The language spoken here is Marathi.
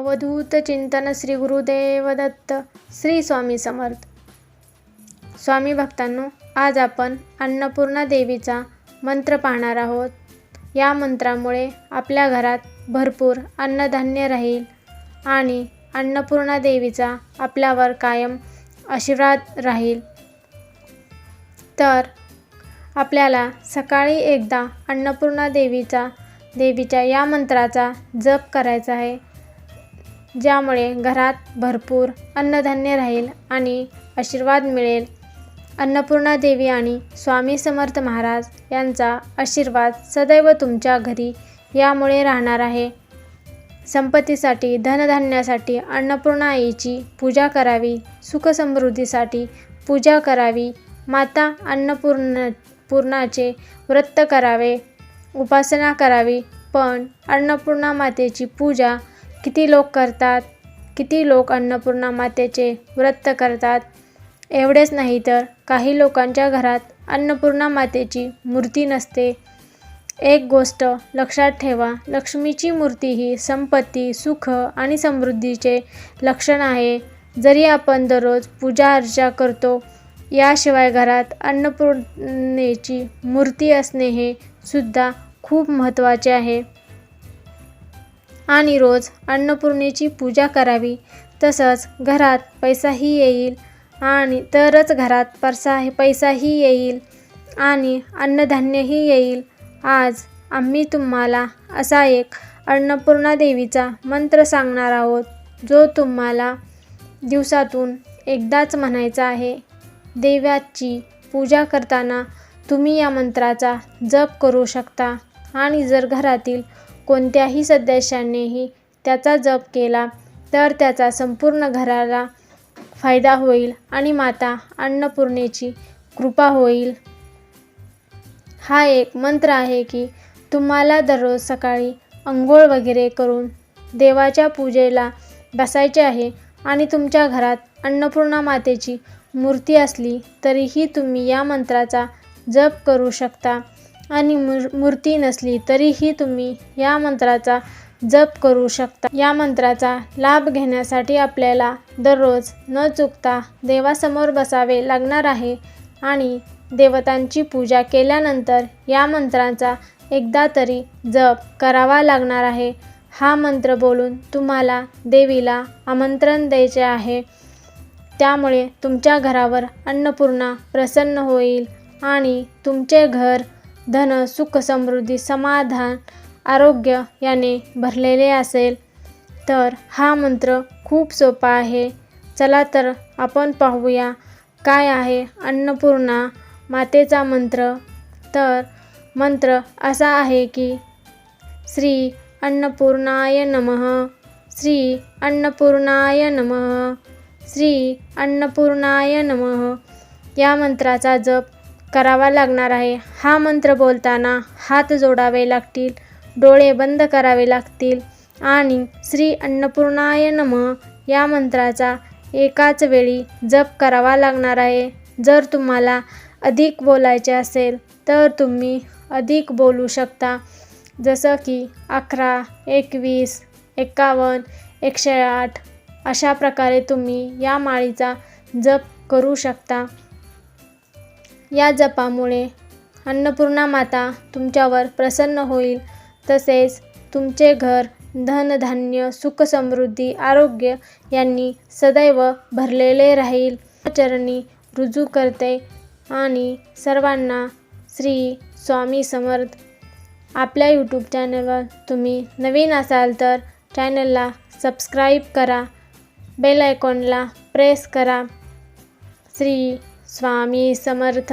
अवधूत चिंतन श्री गुरुदेव दत्त श्री स्वामी समर्थ. स्वामी भक्तांनो आज आपण अन्नपूर्णा देवीचा मंत्र पाहणार आहोत. या मंत्रामुळे आपल्या घरात भरपूर अन्नधान्य राहील आणि अन्नपूर्णा देवीचा आपल्यावर कायम आशीर्वाद राहील. तर आपल्याला सकाळी एकदा अन्नपूर्णा देवीचा देवीच्या या मंत्राचा जप करायचा आहे. ज्यामुळे घरात भरपूर अन्नधान्य राहील आणि आशीर्वाद मिळेल. अन्नपूर्णा देवी आणि स्वामी समर्थ महाराज यांचा आशीर्वाद सदैव तुमच्या घरी यामुळे राहणार आहे. संपत्तीसाठी धनधान्यासाठी अन्नपूर्णा आईची पूजा करावी सुखसमृद्धीसाठी पूजा करावी माता अन्नपूर्ण पूर्णाचे व्रत करावे उपासना करावी पण अन्नपूर्णा मातेची पूजा किती लोक करतात किती लोक अन्नपूर्णा मातेचे व्रत करतात एवढेच नाही तर काही लोकांच्या घरात अन्नपूर्णा मातेची मूर्ती नसते. एक गोष्ट लक्षात ठेवा लक्ष्मीची मूर्ती ही संपत्ती सुख आणि समृद्धीचे लक्षण आहे. जरी आपण दररोज पूजा अर्चा करतो याशिवाय घरात अन्नपूर्णेची मूर्ती असणे हे सुद्धा खूप महत्त्वाचे आहे. आणि रोज अन्नपूर्णेची पूजा करावी. तसंच घरात पैसाही येईल आणि तरच घरात परसा पैसाही येईल आणि अन्नधान्यही येईल. आज आम्ही तुम्हाला असा एक अन्नपूर्णा देवीचा मंत्र सांगणार आहोत जो तुम्हाला दिवसातून एकदाच म्हणायचा आहे. देवाची पूजा करताना तुम्ही या मंत्राचा जप करू शकता आणि जर घरातील कोणत्याही सदस्यांनीही त्याचा जप केला तर त्याचा संपूर्ण घराला फायदा होईल आणि माता अन्नपूर्णेची कृपा होईल. हा एक मंत्र आहे की तुम्हाला दररोज सकाळी अंघोळ वगैरे करून देवाच्या पूजेला बसायचे आहे आणि तुमच्या घरात अन्नपूर्णा मातेची मूर्ती असली तरीही तुम्ही या मंत्राचा जप करू शकता. आणि मूर मूर्ती नसली तरीही तुम्ही या मंत्राचा जप करू शकता. या मंत्राचा लाभ घेण्यासाठी आपल्याला दररोज न चुकता देवासमोर बसावे लागणार आहे आणि देवतांची पूजा केल्यानंतर या मंत्राचा एकदा तरी जप करावा लागणार आहे. हा मंत्र बोलून तुम्हाला देवीला आमंत्रण द्यायचे आहे. त्यामुळे तुमच्या घरावर अन्नपूर्णा प्रसन्न होईल आणि तुमचे घर धन सुख समृद्धी समाधान आरोग्य याने भरलेले असेल. तर हा मंत्र खूप सोपा आहे. चला तर आपण पाहूया काय आहे अन्नपूर्णा मातेचा मंत्र. तर मंत्र असा आहे की श्री अन्नपूर्णाय नमः श्री अन्नपूर्णाय नमः श्री अन्नपूर्णाय नमः. या मंत्राचा जप करावा लागणार आहे. हा मंत्र बोलताना हात जोडावे लागतील डोळे बंद करावे लागतील आणि श्री अन्नपूर्णाय नमः या मंत्राचा एकाच वेळी जप करावा लागणार आहे. जर तुम्हाला अधिक बोलायचे असेल तर तुम्ही अधिक बोलू शकता. जसं की अकरा एकवीस एकावन्न एकशे आठ अशा प्रकारे तुम्ही या माळीचा जप करू शकता. या जपामुळे अन्नपूर्णा माता तुमच्यावर प्रसन्न होईल. तसेच तुमचे घर धनधान्य सुखसमृद्धी आरोग्य यांनी सदैव भरलेले राहील. चरणी रुजू करते आणि सर्वांना श्री स्वामी समर्थ. आपल्या यूट्यूब चॅनलवर तुम्ही नवीन असाल तर चॅनलला सबस्क्राईब करा. बेल आयकॉनला प्रेस करा. श्री स्वामी समर्थ.